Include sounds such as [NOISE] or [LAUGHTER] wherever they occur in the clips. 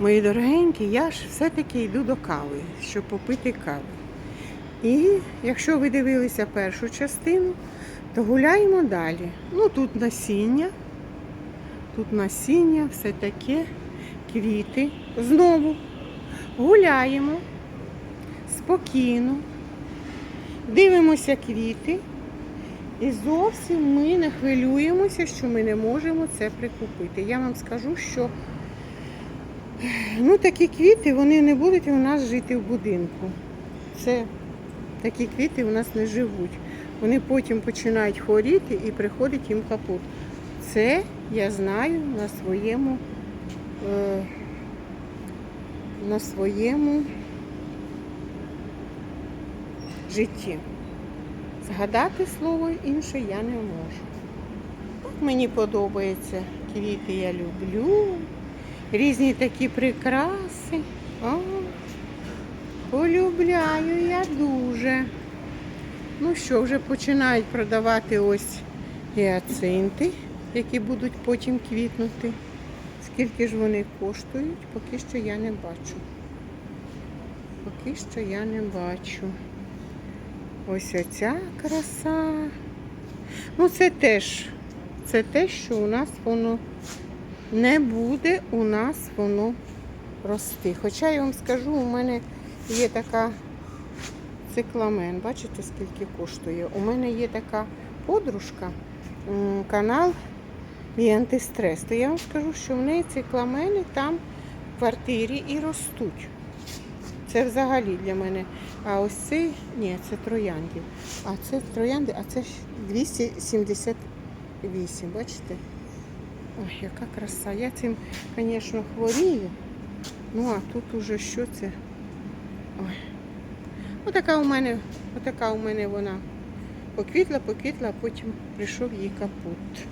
Мої дорогенькі, я ж все-таки йду до кави, щоб попити кави. І якщо ви дивилися першу частину, то гуляємо далі. Ну тут насіння, тут насіння, все таке, квіти. Знову гуляємо спокійно, дивимося квіти. І зовсім ми не хвилюємося, що ми не можемо це прикупити. Я вам скажу, що ну, такі квіти вони не будуть у нас жити в будинку. Це такі квіти у нас не живуть. Вони потім починають хворіти і приходить їм капут. Це я знаю на своєму, е, на своєму житті. Згадати слово інше я не можу. Мені подобаються квіти, я люблю. Різні такі прикраси. О, полюбляю я дуже. Ну що, вже починають продавати ось гіацинти, які будуть потім квітнути. Скільки ж вони коштують, поки що я не бачу. Поки що я не бачу. Ось оця краса. Ну, це теж, це те, що у нас воно не буде у нас воно рости. Хоча я вам скажу, у мене є така цикламен. Бачите, скільки коштує? У мене є така подружка, канал і антистрес. То я вам скажу, що в неї цикламени там в квартирі і ростуть. Це взагалі для мене. А ось цей, ні, це трояндів. А це троянди, а це 278, бачите? Ой, яка краса. Я цим, звісно, хворію. Ну, а тут уже що це? Ой. Отака у мене, отака у мене вона поквітла, поквітла, а потім прийшов їй капут.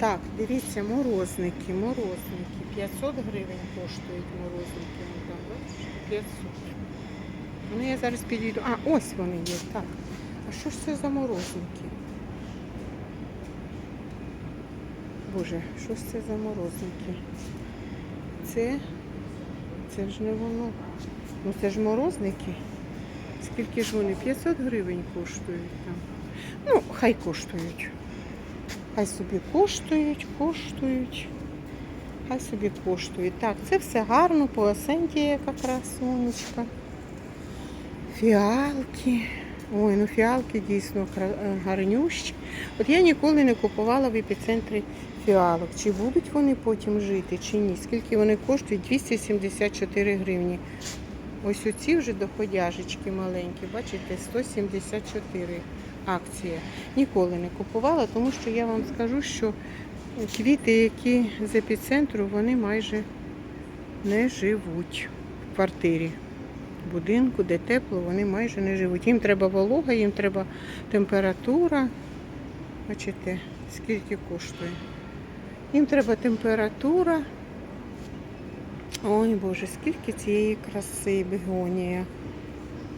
Так, дивіться, морозники, морозники. 500 гривень коштують морозники. Ну, там, 500. Ну, я зараз підійду. А, ось вони є, так. А що ж це за морозники? Боже, що ж це за морозники? Це, це ж не воно. Ну це ж морозники. Скільки ж вони? 500 гривень коштують там. Ну, хай коштують. Хай собі коштують, коштують. Хай собі коштують. Так, це все гарно, поасенті яка красунечка. Фіалки. Ой, ну фіалки дійсно е, гарнющі. От я ніколи не купувала в епіцентрі фіалок. Чи будуть вони потім жити, чи ні? Скільки вони коштують? 274 гривні. Ось оці вже доходяжечки маленькі, бачите, 174 акція. Ніколи не купувала, тому що я вам скажу, що квіти, які з епіцентру, вони майже не живуть в квартирі. Будинку, де тепло, вони майже не живуть. Їм треба волога, їм треба температура. Бачите, скільки коштує. Їм треба температура. Ой Боже, скільки цієї краси бігонія.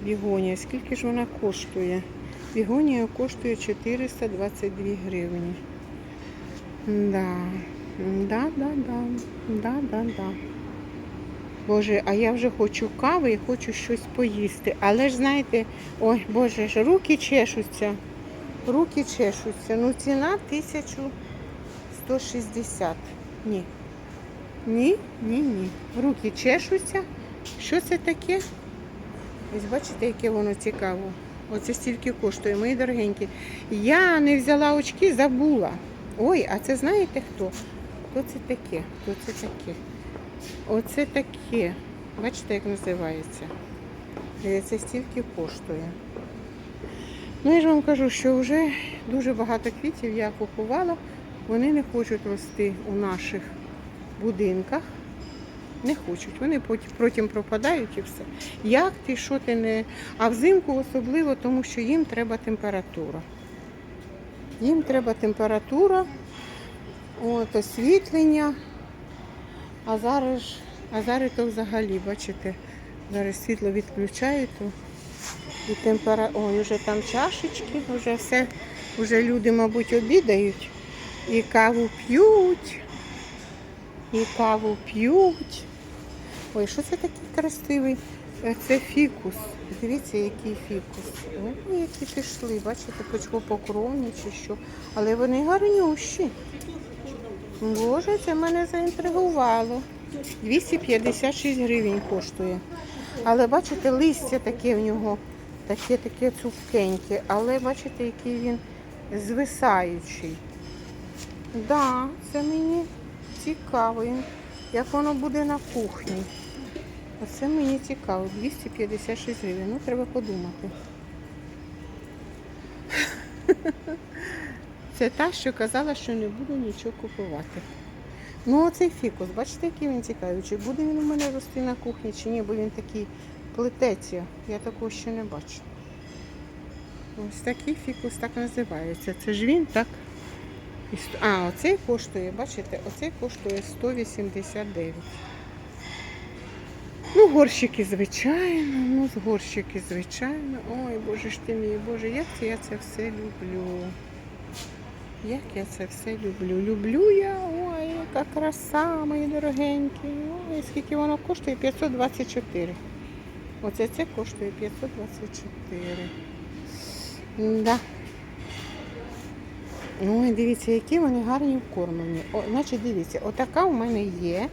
Бігонія, скільки ж вона коштує? Бігонія коштує 422 гривні. Да. Да, да, да. Да, да, да. Боже, а я вже хочу кави і хочу щось поїсти. Але ж знаєте, ой, Боже, ж руки чешуться. Руки чешуться. Ну, ціна 1160. Ні. Ні, ні, ні. Руки чешуться. Що це таке? Ось бачите, яке воно цікаво. Оце стільки коштує, мої дорогенькі. Я не взяла очки, забула. Ой, а це знаєте хто? Хто це таке? Хто це таке? Оце таке. Бачите, як називається? Це стільки коштує. Ну, я ж вам кажу, що вже дуже багато квітів я купувала. Вони не хочуть рости у наших будинках. Не хочуть. Вони потім пропадають і все. Як ти, що ти не. А взимку особливо, тому що їм треба температура. Їм треба температура, от, освітлення. А зараз, а зараз то взагалі, бачите, зараз світло відключають. То і темпера... Ой, вже там чашечки, вже все, вже люди, мабуть, обідають і каву п'ють, і каву п'ють. Ой, що це такий красивий? Е, Це фікус. Дивіться, який фікус. Ой, які пішли, бачите, почвопокровні чи що. Але вони гарнющі. Боже, це мене заінтригувало. 256 гривень коштує. Але бачите, листя таке в нього, таке таке цупкеньке, але бачите, який він звисаючий. Да, це мені цікаво, як воно буде на кухні. Оце мені цікаво. 256 гривень. Ну, треба подумати. Це та, що казала, що не буду нічого купувати. Ну, оцей фікус, бачите, який він цікавий. Чи буде він у мене рости на кухні, чи ні, бо він такий плететься. Я такого ще не бачу. Ось такий фікус так називається. Це ж він, так? А, оцей коштує, бачите, оцей коштує 189. Ну, горщики, звичайно, ну, горщики, звичайно. Ой, боже ж ти мій, боже, як це я це все люблю. Як я це все люблю. Люблю я, ой, яка краса, мої дорогенькі. Ой, скільки воно коштує? 524. Оце це коштує 524. Да. Ой, дивіться, які вони гарні вкормлені. О, значить, дивіться, отака у мене є.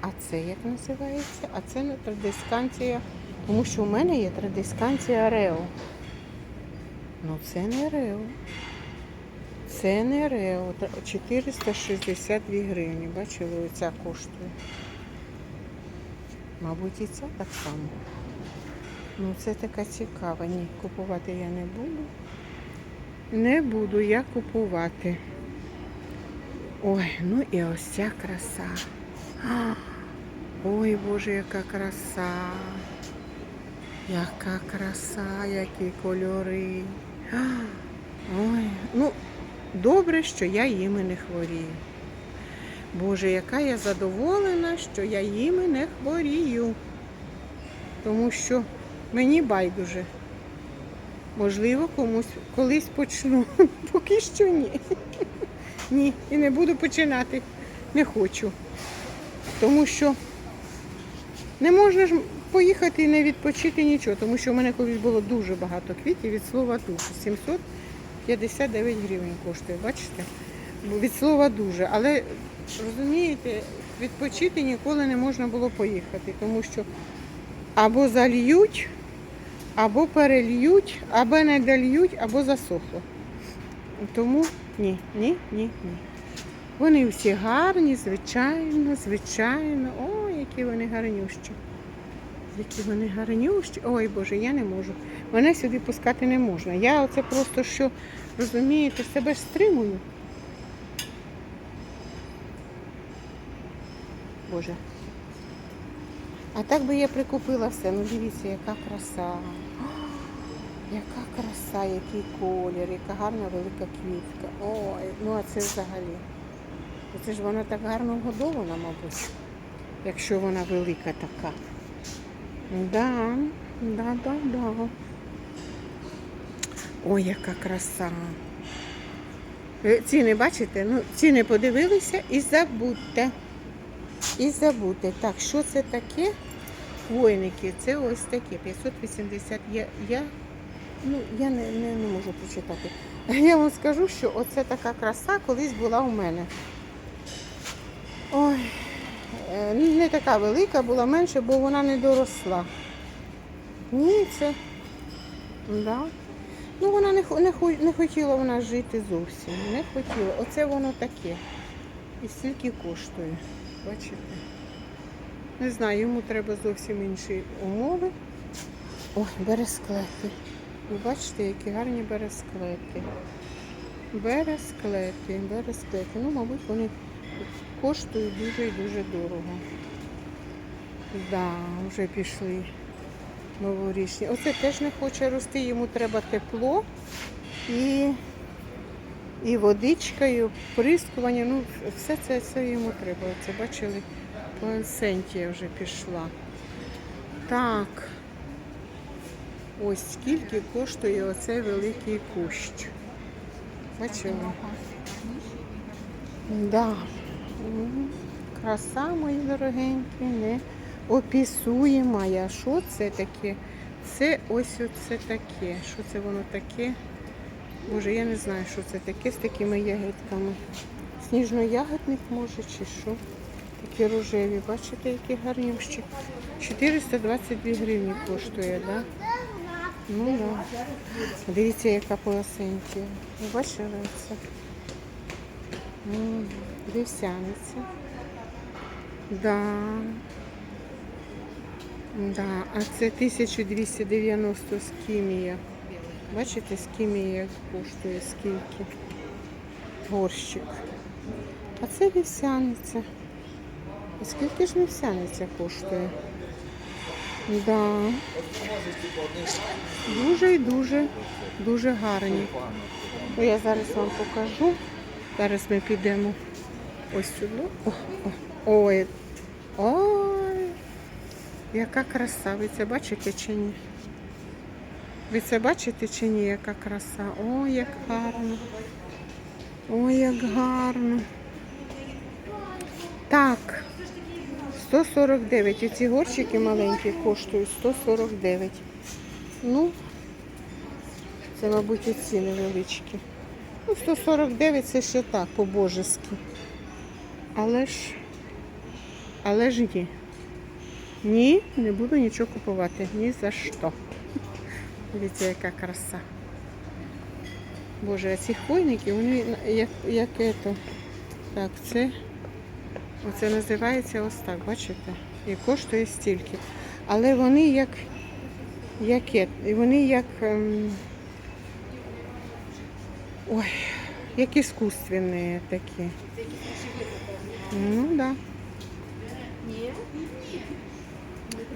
А це як називається? А це не традисканція, тому що у мене є традисканція Рео. Ну це не Рео. Це не Рео. 462 гривні. Бачили, оця коштує. Мабуть, і ця так само. Ну, це така цікава. Ні, купувати я не буду. Не буду я купувати. Ой, ну і ось ця краса. Ой, Боже, яка краса. Яка краса, які кольори. Ой, ну, Добре, що я їми не хворію. Боже, яка я задоволена, що я їми не хворію. Тому що мені байдуже. Можливо, комусь колись почну. [LAUGHS] Поки що ні. [LAUGHS] Ні, і не буду починати. Не хочу. Тому що не можна ж поїхати і не відпочити нічого, тому що в мене колись було дуже багато квітів від слова душу. 700 59 гривень коштує, бачите? Ну, від слова дуже. Але розумієте, відпочити ніколи не можна було поїхати, тому що або зальють, або перельють, або не дольють, або засохло. Тому ні, ні, ні, ні. Вони всі гарні, звичайно, звичайно. О, які вони гарнющі. Які вони гарнющі. Ой Боже, я не можу. Мене сюди пускати не можна. Я оце просто що розумієте, себе ж стримую. Боже. А так би я прикупила все. Ну дивіться, яка краса. [GASPS] Яка краса, який колір, яка гарна велика квітка. Ой, ну а це взагалі. Це ж вона так гарно годована, мабуть, якщо вона велика така. Да, да, да, да. Ой, яка краса. Ви Ціни бачите? Ну, ціни подивилися і забудьте. І забудьте. Так, що це таке? Хвойники, це ось таке, 580. Я, я, ну, я не, не, не можу прочитати. Я вам скажу, що оце така краса колись була у мене. Ой, е, не така велика, була менше, бо вона не доросла. Ні, це. Да. Ну, вона не, не, не хотіла вона жити зовсім. Не хотіла. Оце воно таке. І стільки коштує. Бачите? Не знаю, йому треба зовсім інші умови. Ой, бересклети. Ви бачите, які гарні бересклети. Бересклети, бересклети. Ну, мабуть, вони коштують дуже і дуже дорого. Да, вже пішли новорічні. Оце теж не хоче рости, йому треба тепло і, і водичка, і оприскування. Ну, все це, це йому треба. Це бачили, пансентія вже пішла. Так. Ось скільки коштує оцей великий кущ. Бачили? Да. Краса, мої дорогенькі, не опісуєма. я. Що це таке? Це ось оце таке. Що це воно таке? Боже, я не знаю, що це таке з такими ягідками. Сніжно-ягодник може чи що? Такі рожеві, бачите, які гарнющі. 422 гривні коштує, так? Да? Ну. Да. Дивіться, яка полосенька. Ви бачили це? М, Вівсяниця. Да. Да. А це 1290 скімія. Бачите, скімія коштує скільки? Горщик. А це вівсяниця. А скільки ж вівсяниця коштує? Да. Дуже і дуже, дуже гарні. Ну, я зараз вам покажу. Зараз ми підемо ось сюди. О, о, ой. Ой. Яка краса. Ви це бачите чи ні? Ви це бачите чи ні, яка краса? Ой, як гарно. Ой, як гарно. Так. 149. Оці горщики маленькі коштують 149. Ну, це, мабуть, оці невеличкі. Ну, 149 це ще так, по-божески. Але ж, але ж ні. Ні, не буду нічого купувати. Ні за що. Дивіться, яка краса. Боже, а ці хвойники, вони як, як ето. Так, це. Оце називається ось так, бачите? І коштує стільки. Але вони як, як е- і вони як. ем, ой, як іскусственні такі. Ну так. Да.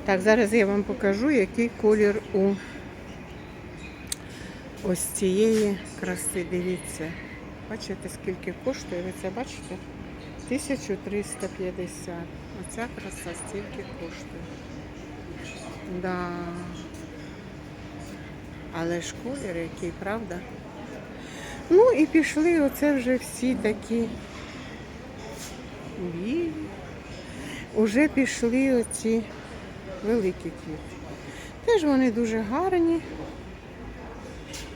Так, зараз я вам покажу, який колір у ось цієї краси. Дивіться. Бачите, скільки коштує? Ви це бачите? 1350. Оця краса стільки коштує. Да. Але ж колір який, правда? Ну і пішли оце вже всі такі білі. Уже пішли оці великі квіти. Теж вони дуже гарні.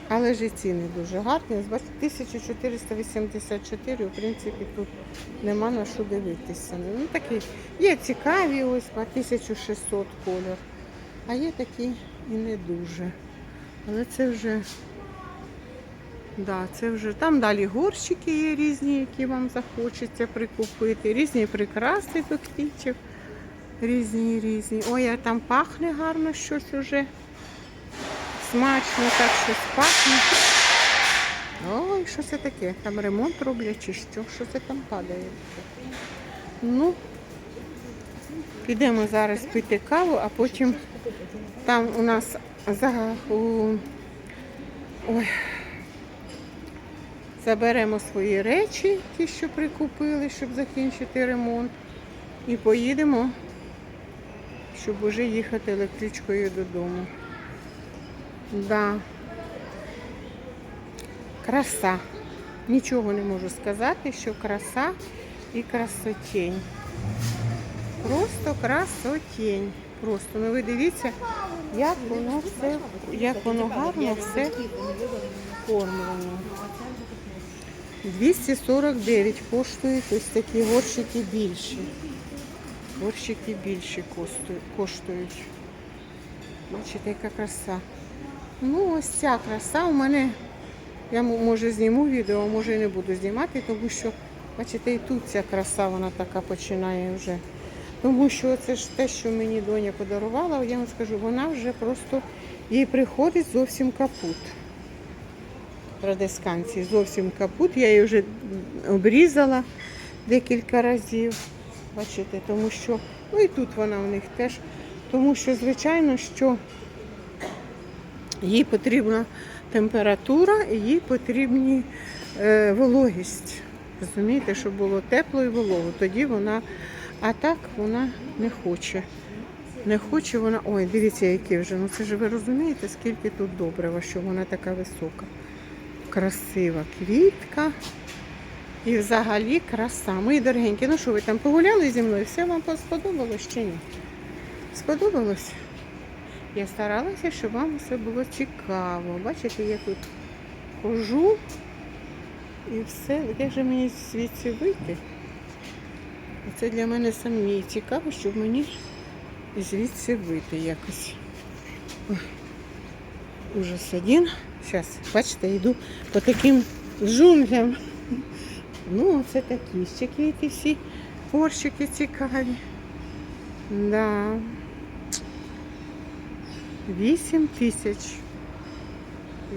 Але ж і ціни дуже гарні. 1484, в принципі, тут нема на що дивитися. Ну такі є цікаві, ось по 1600 колір. А є такі і не дуже. Але це вже, да, це вже там далі горщики є різні, які вам захочеться прикупити. Різні прикраси до квітів. Різні, різні. Ой, а там пахне гарно щось уже. Смачно так щось пахне. Ой, що це таке? Там ремонт роблять чи що? Що це там падає? Ну, підемо зараз пити каву, а потім там у нас за у... Ой. Заберемо свої речі, ті, що прикупили, щоб закінчити ремонт. І поїдемо, щоб уже їхати електричкою додому. Да. Краса. Нічого не можу сказати, що краса і красотень. Просто красотень. Просто, ну ви дивіться, як воно все, як воно гарно все оформлено. 249 коштують ось такі горщики більші. Горщики більші коштують. коштують. Бачите, яка краса. Ну, ось ця краса у мене. Я може зніму відео, може і не буду знімати, тому що, бачите, і тут ця краса вона така починає вже. Тому що це ж те, що мені доня подарувала, я вам скажу, вона вже просто їй приходить зовсім капут. Радисканці зовсім капут. Я її вже обрізала декілька разів. Бачите, тому що, ну і тут вона у них теж, тому що, звичайно, що їй потрібна температура і їй потрібні е, вологість. Розумієте, щоб було тепло і волого. Тоді вона, а так вона не хоче. Не хоче вона. Ой, дивіться, які вже. Ну це ж ви розумієте, скільки тут добрива, що вона така висока. Красива квітка. І взагалі краса. Мої дорогенькі, ну що ви там погуляли зі мною? Все вам сподобалось чи ні? Сподобалось? Я старалася, щоб вам все було цікаво. Бачите, я тут хожу і все. Як же мені звідси вийти? Це для мене самі цікаво, щоб мені звідси вийти якось. Ой, Ужас один. Зараз, бачите, йду по таким джунглям. Ну, це такі ще квіти всі, порщики цікаві. Да. Вісім тисяч.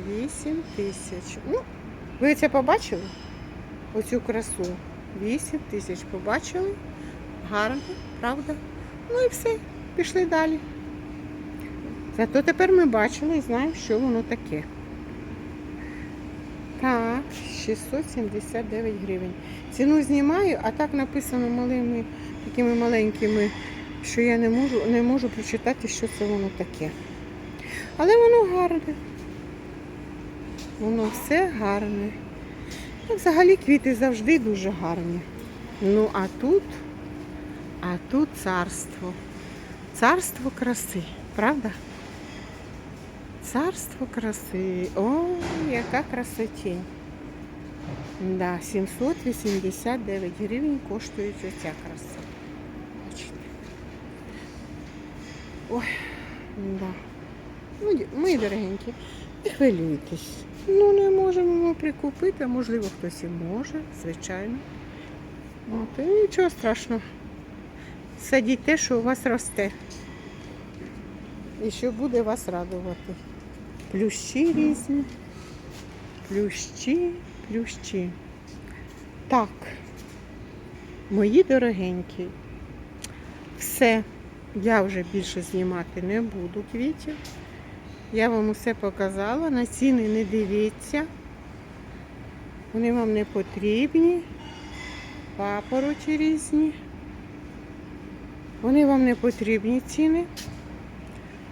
Вісім тисяч. Ну, ви це побачили? Оцю красу. Вісім тисяч побачили. Гарно, правда? Ну і все, пішли далі. Зато тепер ми бачили і знаємо, що воно таке. Так, 679 гривень. Ціну знімаю, а так написано малими, такими маленькими, що я не можу, не можу прочитати, що це воно таке. Але воно гарне. Воно все гарне. Взагалі квіти завжди дуже гарні. Ну, а тут, а тут царство. Царство краси, правда? Царство краси. О, яка красотень. Да, 789 гривень коштує оця краса. Бачите? Ой, да. Ну, мої дорогенькі, не хвилюйтесь. Ну, не можемо ми прикупити, а можливо хтось і може, звичайно. От, і нічого страшного. Садіть те, що у вас росте. І що буде вас радувати. Плющі різні. Плющі, плющі. Так, мої дорогенькі, все, я вже більше знімати не буду квітів. Я вам усе показала, на ціни не дивіться. Вони вам не потрібні. Папороті різні. Вони вам не потрібні ціни.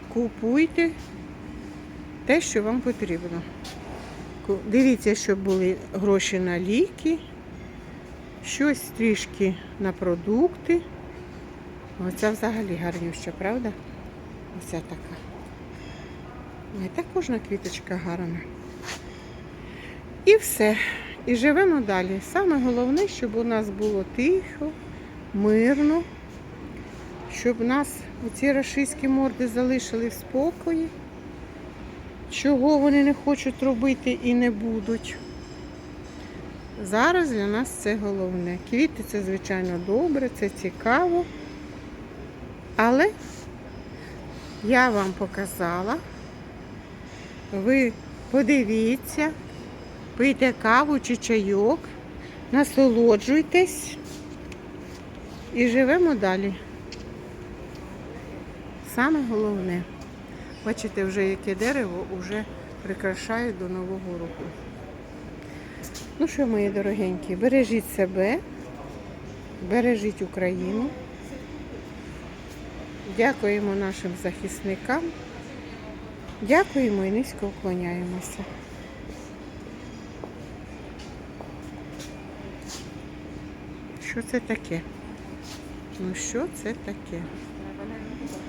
Купуйте те, що вам потрібно. Ку- Дивіться, щоб були гроші на ліки, щось трішки на продукти. Оця взагалі гарнюща, правда? Оця така. Ой, та кожна квіточка гарна. І все. І живемо далі. Саме головне, щоб у нас було тихо, мирно, щоб нас оці рашистські морди залишили в спокої. Чого вони не хочуть робити і не будуть. Зараз для нас це головне. Квіти це, звичайно, добре, це цікаво. Але я вам показала. Ви подивіться, пийте каву чи чайок, насолоджуйтесь і живемо далі. Саме головне. Бачите, вже яке дерево вже прикрашає до Нового року. Ну що, мої дорогенькі, бережіть себе, бережіть Україну. Дякуємо нашим захисникам. Дякуємо і низько вклоняємося. Що це таке? Ну що це таке?